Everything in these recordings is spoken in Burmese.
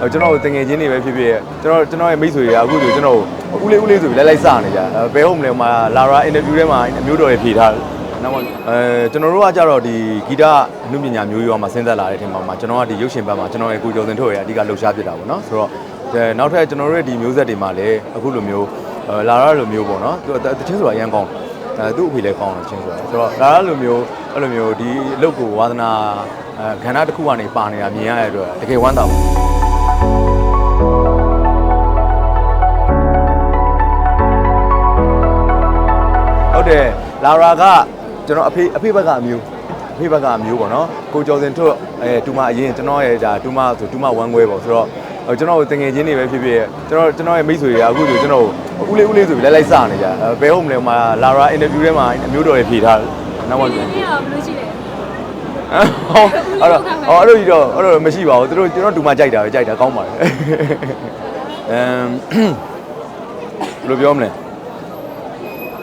အဲ့ကျွန်တော်တို့တငယ်ချင်းတွေပဲဖြစ်ဖြစ်ကျွန်တော်ကျွန်တော်ရဲ့မိတ်ဆွေတွေကအခုဆိုကျွန်တော်ကိုဦးလေးဦးလေးဆိုပြီးလိုက်လိုက်စနေကြအဲ့ဘယ်ဟုတ်မလဲဟိုမှာလာရာအင်တာဗျူးထဲမှာအမျိုးတော်တွေဖြေထားတယ်နောက်မှအဲကျွန်တော်တို့ကကြတော့ဒီဂီတအမှုပညာမျိုးရောမှာစဉ်းသက်လာတဲ့အချိန်မှာကျွန်တော်ကဒီရုပ်ရှင်ဘက်မှာကျွန်တော်ရဲ့ကိုကျော်စင်ထုတ်ရဲ့အဓိကလှုပ်ရှားဖြစ်တာပေါ့နော်ဆိုတော့အဲနောက်ထပ်ကျွန်တော်တို့ရဲ့ဒီမျိုးဆက်တွေမှာလည်းအခုလိုမျိုးအဲလာရာလိုမျိုးပေါ့နော်သူတချင်းဆိုတာအရင်ကောင်းတယ်အဲသူ့အဖေလည်းကောင်းတယ်ချင်းဆိုတာဆိုတော့လာရာလိုမျိုးအဲ့လိုမျိုးဒီအလုပ်ကိုဝါသနာအဲခန္ဓာတစ်ခုကနေပါနေတာမြင်ရတဲ့အတွက်တကယ်ဝမ်းသာပါ ဟုတ်တယ်လာရာကကျွန်တော်အဖေအဖေဘက်ကအမျိုးအဖေဘက်ကအမျိုးပေါ့နော်ကိုကျော်စင်ထွတ်အဲတူမအရင်ကျွန်တော်ရဲ့ဒါတူမဆိုတူမဝမ်းခွဲပေါ့ဆိုတော့ဟိုကျွန်တော်တို့တငယ်ချင်းတွေပဲဖြစ်ဖြစ်ကျွန်တော်ကျွန်တော်ရဲ့မိတ်ဆွေတွေကအခုဆိုကျွန်တော်ဦးလေးဦးလေးဆိုပြီးလိုက်လိုက်စနေကြအဲဘယ်ဟုတ်မလဲဟိုမှာလာရာအင်တာဗျူးထဲမှာအမျိုးတော်တွေဖြေထားတယ်နောက်မှပြန်ဒီတော့ဘယ်လိုရှိလဲဟောအဲ့တော့ဟောအဲ့လိုကြီးတော့အဲ့လိုမရှိပါဘူးသူတို့ကျွန်တော်တူမကြိုက်တာပဲကြိုက်တာကောင်းပါတယ်အမ်ဘယ်လိုပြောမလဲ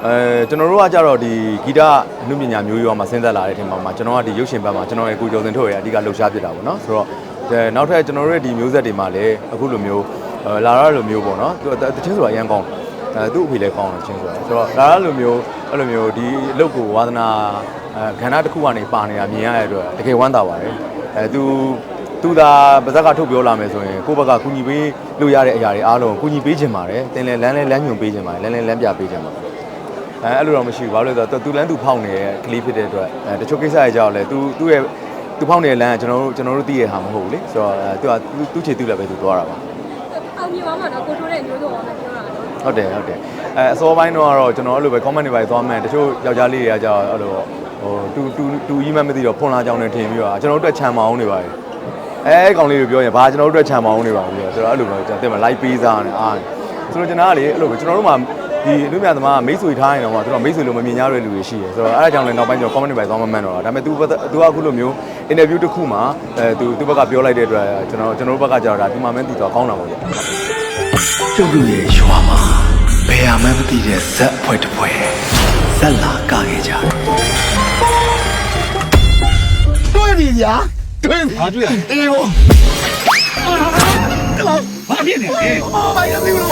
အဲကျွန်တော်တို့ကကြတော့ဒီဂီတအမှုပညာမျိုးရောမှာစဉ်းသက်လာတဲ့အချိန်မှာကျွန်တော်ကဒီရုပ်ရှင်ဘက်မှာကျွန်တော်ရဲ့ကိုကျော်စင်ထုတ်ရဲ့အဓိကလှုပ်ရှားဖြစ်တာပေါ့နော်ဆိုတော့အဲနောက်ထပ်ကျွန်တော်တို့ရဲ့ဒီမျိုးဆက်တွေမှာလည်းအခုလိုမျိုးအဲလာရလိုမျိုးပေါ့နော်သူတချင်းဆိုတာအရင်ကောင်းတယ်အဲသူ့အဖေလည်းကောင်းတယ်ချင်းဆိုတာဆိုတော့လာရလိုမျိုးအဲ့လိုမျိုးဒီအလုပ်ကိုဝါသနာအဲခန္ဓာတစ်ခုကနေပါနေတာမြင်ရတဲ့အတွက်တကယ်ဝမ်းသာပါတယ်အဲသူသူသာပါဇက်ကထုတ်ပြောလာမယ်ဆိုရင်ကိုယ့်ဘက်ကကူညီပေးလို့ရတဲ့အရာတွေအားလုံးကူညီပေးခြင်းပါတယ်တင်လဲလမ်းလဲလမ်းညွှန်ပေးခြင်းပါတယ်လမ်းလဲလမ်းပြပေးခြင်းပါတယ် အဲအဲ့လိုတော့မရှိဘူးဘာလို့လဲဆိုတော့သူလမ်းသူဖောက်နေတဲ့ကလေးဖြစ်တဲ့အတွက်အဲတချို့ကိစ္စတွေကြောက်လဲသူသူ့ရဲ့သူဖောက်နေတဲ့လမ်းကကျွန်တော်တို့ကျွန်တော်တို့သိရဟာမဟုတ်ဘူးလေဆိုတော့အဲသူကသူသူ့ခြေသူ့လည်းပဲသူသွားတာပါအောင်မြင်ပါမှာနော်ကိုထိုးတဲ့မျိုးတော့လည်းပြောတာနော်ဟုတ်တယ်ဟုတ်တယ်အဲအစောပိုင်းတော့ကတော့ကျွန်တော်အဲ့လိုပဲ comment တွေပါသွားမှန်တချို့ယောက်ျားလေးတွေကကြောက်အဲ့လိုဟိုတူတူတူကြီးမှမသိတော့ဖွန်လာကြောင်းနေထင်ပြီးတော့ကျွန်တော်တို့အတွက်ခြံမအောင်နေပါတယ်အဲအဲ့ကောင်လေးတွေပြောရင်ဘာကျွန်တော်တို့အတွက်ခြံမအောင်နေပါဘူးဆိုတော့အဲ့လိုပဲကျွန်တော်တင်မ live ပေးစားနေအားဆိုတော့ကျွန်တော်ကလေအဲ့လိုပဲကျွန်တော်တို့မှ ဒီလူမြတ်သမားမိတ်ဆွေထားရင်တော့သူတို့မိတ်ဆွေလိုမမြင်ကြတဲ့လူတွေရှိတယ်ဆိုတော့အဲ့ဒါကြောင့်လည်းနောက်ပိုင်းကျတော့ comment တွေပါသွားမှမှန်တော့တာဒါပေမဲ့ तू तू ကအခုလိုမျိုး interview တစ်ခုမှာအဲ तू သူ့ဘက်ကပြောလိုက်တဲ့အတွက်ကျွန်တော်ကျွန်တော်တို့ဘက်ကကျတော့ဒါဒီမှာမင်းတည်တော့ကောင်းတာပေါ့ဗျာ ကျုပ်တို့ရဲ့ရွာမှာဘယ်ဟာမှမသိတဲ့ဇက်ဖွဲ့တစ်ဖွဲ့ဇက်လာကခဲ့ကြတယ် တွေ့ပြီဗျာတွေ့ပြီဟာတွေ့အေးဘောဘာ ဖြစ်နေလဲဘာရပြီလို့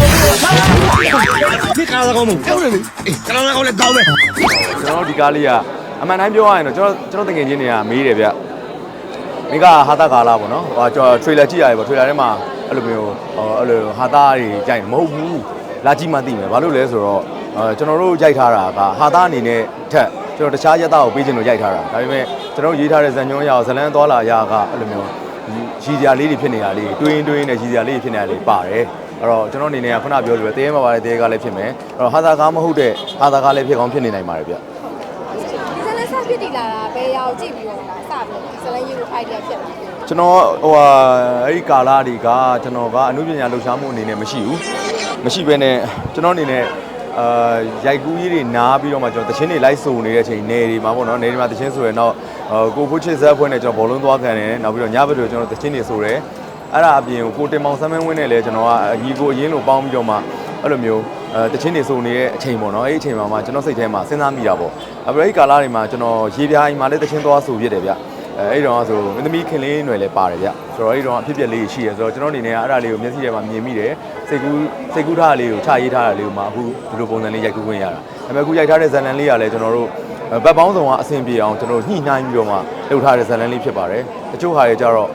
ဒီကားကောင်းမပြောတယ်အေးကားကောင်းလည်းကောင်းတယ်ကျွန်တော်တို့ဒီကားလေးကအမှန်တိုင်းပြောရရင်တော့ကျွန်တော်ကျွန်တော်တကယ်ချင်းတွေကမေးတယ်ဗျမိကဟာတာကာလာပေါ့နော်ဟိုကျွန်တော် trailer ကြည့်ရတယ်ပေါ့ trailer ထဲမှာအဲ့လိုမျိုးဟိုအဲ့လိုဟာတာတွေကြိုက်မဟုတ်ဘူးလာကြည့်မှသိမယ်ဘာလို့လဲဆိုတော့အဲကျွန်တော်တို့ရိုက်ထားတာကဟာတာအနေနဲ့ထက်ကျွန်တော်တခြားရက်သားကိုပေးခြင်းလို့ရိုက်ထားတာဒါပေမဲ့ကျွန်တော်တို့ရေးထားတဲ့ဇာညွှန်းရအောင်ဇလန်းသွားလာရကအဲ့လိုမျိုး ရည်စရာလေးတွေဖြစ်နေတာလေးတွေးရင်တွေးရင်နဲ့ရည်စရာလေးတွေဖြစ်နေတာလေးပါတယ်အဲ့တော့ကျွန်တော်အနေနဲ့ကခုနပြောလို့ပဲတဲမှာပါတယ်တဲကလည်းဖြစ်မယ်အဲ့တော့ဟာတာကားမဟုတ်တဲ့ဟာတာကားလည်းဖြစ်ကောင်းဖြစ်နေနိုင်ပါတယ်ဗျဒီဇလန်ဆက်ဖြစ်တည်လာတာဘယ်ရောက်ကြည့်ပြီးတော့လားစပြီးတော့ဒီဇလန်ရေးကို idea ဖြစ်လာတယ်ကျွန်တော်ဟိုဟာအဲ့ဒီကာလာတွေကကျွန်တော်ကအမှုပညာလှူရှားမှုအနေနဲ့မရှိဘူးမရှိဘဲနဲ့ကျွန်တော်အနေနဲ့ အာရိုက်ကူးကြီးတွေနားပြီးတော့မှကျွန်တော်တချင်းတွေလိုက်စုံနေတဲ့အချိန်နေတွေမှာပေါ့နော်နေတွေမှာတချင်းဆိုရင်တော့ကိုဖိုးချစ်ဇက်ဖွဲ့နဲ့ကျွန်တော်ဘောလုံးသွားခံတယ်နောက်ပြီးတော့ညဘက်တွေကျွန်တော်တချင်းတွေဆိုတယ်အဲ့ဒါအပြင်ကိုတင်မောင်ဆမ်းမင်းဝင်းနဲ့လည်းကျွန်တော်ကအညီကိုအရင်လိုပေါင်းပြီးတော့မှအဲ့လိုမျိုးအဲတချင်းတွေစုံနေတဲ့အချိန်ပေါ့နော်အဲ့ဒီအချိန်မှာမှကျွန်တော်စိတ်ထဲမှာစဉ်းစားမိတာပေါ့အဲ့ဒီကာလာတွေမှာကျွန်တော်ရေပြားအိမ်မှာလည်းတချင်းသွားဆိုပြစ်တယ်ဗျ အဲအဲ့တော့ဆိုမင်းသမီးခင်လေးတွေလည်းပါတယ်ဗျဆိုတော့အဲ့တော့အဖြစ်ပြက်လေးရှိရဆိုတော့ကျွန်တော်အနေနဲ့အဲ့ဒါလေးကိုမျက်စိထဲမှာမြင်မိတယ်စိတ်ကူးစိတ်ကူးထားတာလေးကိုချရေးထားတာလေးကိုမှအခုဒီလိုပုံစံလေးရိုက်ကူးခွင့်ရတာဒါပေမဲ့အခုရိုက်ထားတဲ့ဇာတ်လမ်းလေးကလည်းကျွန်တော်တို့ဘက်ပေါင်းစုံကအဆင်ပြေအောင်ကျွန်တော်တို့ညှိနှိုင်းပြီးတော့မှလုပ်ထားတဲ့ဇာတ်လမ်းလေးဖြစ်ပါတယ်တချို့ဟာတွေကြတော့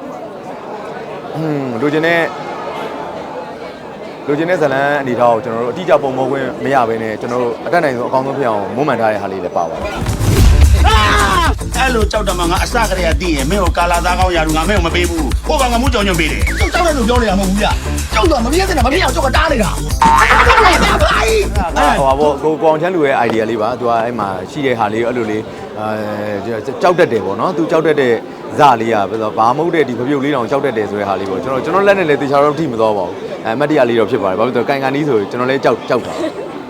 ဟွန်းလိုချင်တဲ့လိုချင်တဲ့ဇာတ်လမ်းအနေထားကိုကျွန်တော်တို့အတိအကျပုံပေါ်ခွင့်မရဘဲနဲ့ကျွန်တော်တို့အတက်နိုင်ဆုံးအကောင်းဆုံးဖြစ်အောင်မွမ်းမံထားတဲ့ဟာလေးလည်းပါပါတယ် အဲ့လိုကြောက်တယ်မှာငါအစကတည်းကတည်ရင်မင်းကိုကာလာသားကောင်းရာလူငါမင်းကိုမပေးဘူးဟိုကောင်ကမှုကြောင်ညွန့်ပေးတယ်ကျုပ်ကြောက်တယ်လို့ပြောနေတာမဟုတ်ဘူးဗျကျုပ်တော့မပြည့်စင်တာမပြည့်အောင်ကျုပ်ကတားနေတာဘာလဲဘာလဲဟိုပါဘောကိုကိုအောင်ချမ်းလူရဲ့ idea လေးပါသူကအဲ့မှာရှိတဲ့ဟာလေးအဲ့လိုလေးအဲကြောက်တတ်တယ်ပေါ့နော်သူကြောက်တတ်တဲ့ဇာလေးอ่ะဘယ်လိုဘာမဟုတ်တဲ့ဒီဖပြုတ်လေးတောင်ကြောက်တတ်တယ်ဆိုတဲ့ဟာလေးပေါ့ကျွန်တော်ကျွန်တော်လက်နဲ့လည်းတေချာတော့ထိမသွားပါဘူးအဲအမတ်တရလေးတော့ဖြစ်ပါတယ်ဘာလို့လဲဆိုတော့ကန်ကန်နီးဆိုကျွန်တော်လည်းကြောက်ကြောက်တာ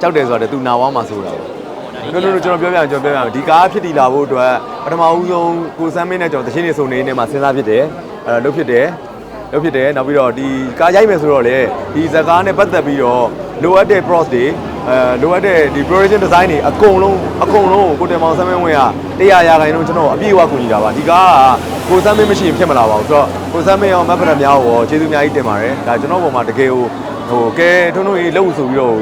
ကြောက်တယ်ဆိုတာသူနာဝါမှာဆိုတာပေါ့ တို့တို့ကျွန်တော်ပြောပြအောင်ကျွန်တော်ပြောပြအောင်ဒီကားဖြစ်တည်လာဖို့အတွက်ပထမဦးဆုံးကိုစမ်းမင်းနဲ့ကျွန်တော်တချင်းနေစုံနေနေမှာစဉ်းစားဖြစ်တယ်အဲလုပ်ဖြစ်တယ်လုပ်ဖြစ်တယ်နောက်ပြီးတော့ဒီကားရိုက်မယ်ဆိုတော့လေဒီဇကားနဲ့ပတ်သက်ပြီးတော့လိုအပ်တဲ့ pros တွေအဲလိုအပ်တဲ့ဒီ production design တွေအကုန်လုံးအကုန်လုံးကိုကိုတင်မောင်ဆမ်းမင်းဝင်းကတရားရာခိုင်နှုန်းကျွန်တော်အပြည့်အဝကူညီတာပါဒီကားကကိုဆမ်းမင်းမရှိရင်ဖြစ်မလာပါဘူးဆိုတော့ကိုဆမ်းမင်းရောမက်ဖက်များရောကျေးဇူးအများကြီးတင်ပါတယ်ဒါကျွန်တော်ပုံမှာတကယ်ကိုဟိုကဲထုံးထုံးကြီးလှုပ်ဆိုပြီးတော့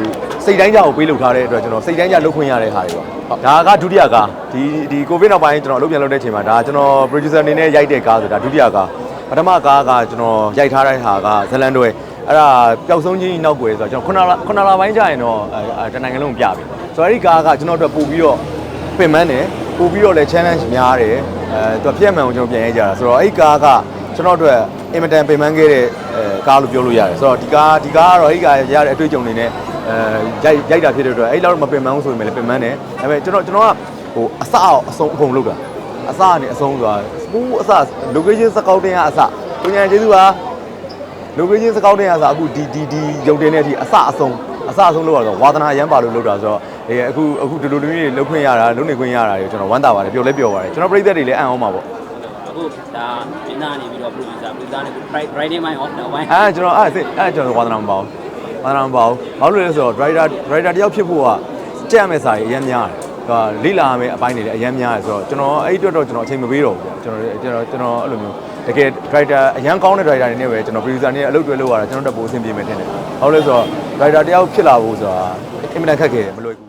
စိတ်တိုင်းကြကိုပေးလုပ်ထားတဲ့အတွက်ကျွန်တော်စိတ်တိုင်းကြလှုပ်ခွင့်ရတဲ့ဟာတွေပါဒါကဒုတိယကားဒီဒီကိုဗစ်နောက်ပိုင်းကျွန်တော်လုပ်ပြန်လုပ်တဲ့အချိန်မှာဒါကျွန်တော် producer အနေနဲ့ရိုက်တဲ့ကားဆိုတာဒုတိယကားပထမကားကကျွန်တော်ရိုက်ထားတဲ့ဟာကဇလန်တွဲအဲ့ဒါပျောက်ဆုံးချင်းနောက်ွယ်ဆိုတော့ကျွန်တော်ခုနလခုနလပိုင်းကြာရင်တော့အဲတနိုင်ငံလုံးပြပြီဆိုတော့အဲ့ဒီကားကကျွန်တော်တို့ပို့ပြီးတော့ပင်ပန်းတယ်ပို့ပြီးတော့လည်း challenge များတယ်အဲသူပြည့်မှန်ကိုကျွန်တော်ပြန်ရိုက်ကြတာဆိုတော့အဲ့ဒီကားကကျွန်တော်တို့အင်မတန်ပင်ပန်းခဲ့တဲ့အဲကားလို့ပြောလို့ရတယ်ဆိုတော့ဒီကားဒီကားကတော့အဲ့ဒီကားရတဲ့အတွေ့အကြုံတွေနဲ့ အဲရိုက်ရိုက်တာဖြစ်တဲ့အတွက်အဲ့လောက်မပင်ပန်းဘူးဆိုရင်လည်းပင်ပန်းတယ်ဒါပေမဲ့ကျွန်တော်ကျွန်တော်ကဟိုအစအောင်အဆုံးအကုန်လုပ်တာအစကနေအဆုံးဆိုတာစပူးအစ location scout တင်ကအစကိုညာကျေးဇူးပါ location scout တင်ကအစအခုဒီဒီဒီရုံတင်တဲ့အထိအစအဆုံးအစအဆုံးလောက်ရတော့ဝါသနာရမ်းပါလို့လုပ်တာဆိုတော့အဲအခုအခုဒီလိုလိုမျိုးတွေလုပ်ခွင့်ရတာလုပ်နေခွင့်ရတာတွေကျွန်တော်ဝမ်းသာပါတယ်ပျော်လဲပျော်ပါတယ်ကျွန်တော်ပြည်သက်တွေလည်းအံ့ဩမှာပေါ့အခုဒါမင်းသားနေပြီးတော့ producer producer နေ Friday night off တော့ဝိုင်းအဲကျွန်တော်အဲ့စစ်အဲ့ကျွန်တော်ဝါသနာမပါဘူး ဝါသနာမပါဘူးဘာလို့လဲဆိုတော့ driver driver တယောက်ဖြစ်ဖို့ကကြက်ရမယ့်စာကြီးအရင်များတယ်ဟိုလိလာရမယ့်အပိုင်းတွေလည်းအရင်များတယ်ဆိုတော့ကျွန်တော်အဲ့အတွက်တော့ကျွန်တော်အချိန်မပေးတော့ဘူးကျွန်တော်ကျွန်တော်ကျွန်တော်အဲ့လိုမျိုးတကယ် driver အရင်ကောင်းတဲ့ driver တွေနဲ့ပဲကျွန်တော် producer နဲ့အလုပ်တွဲလုပ်ရတာကျွန်တော်တို့ပိုအဆင်ပြေမယ်ထင်တယ်ဟုတ်လဲဆိုတော့ driver တယောက်ဖြစ်လာဖို့ဆိုတာအင်မတန်ခက်ခဲတယ်မလွယ်ကူ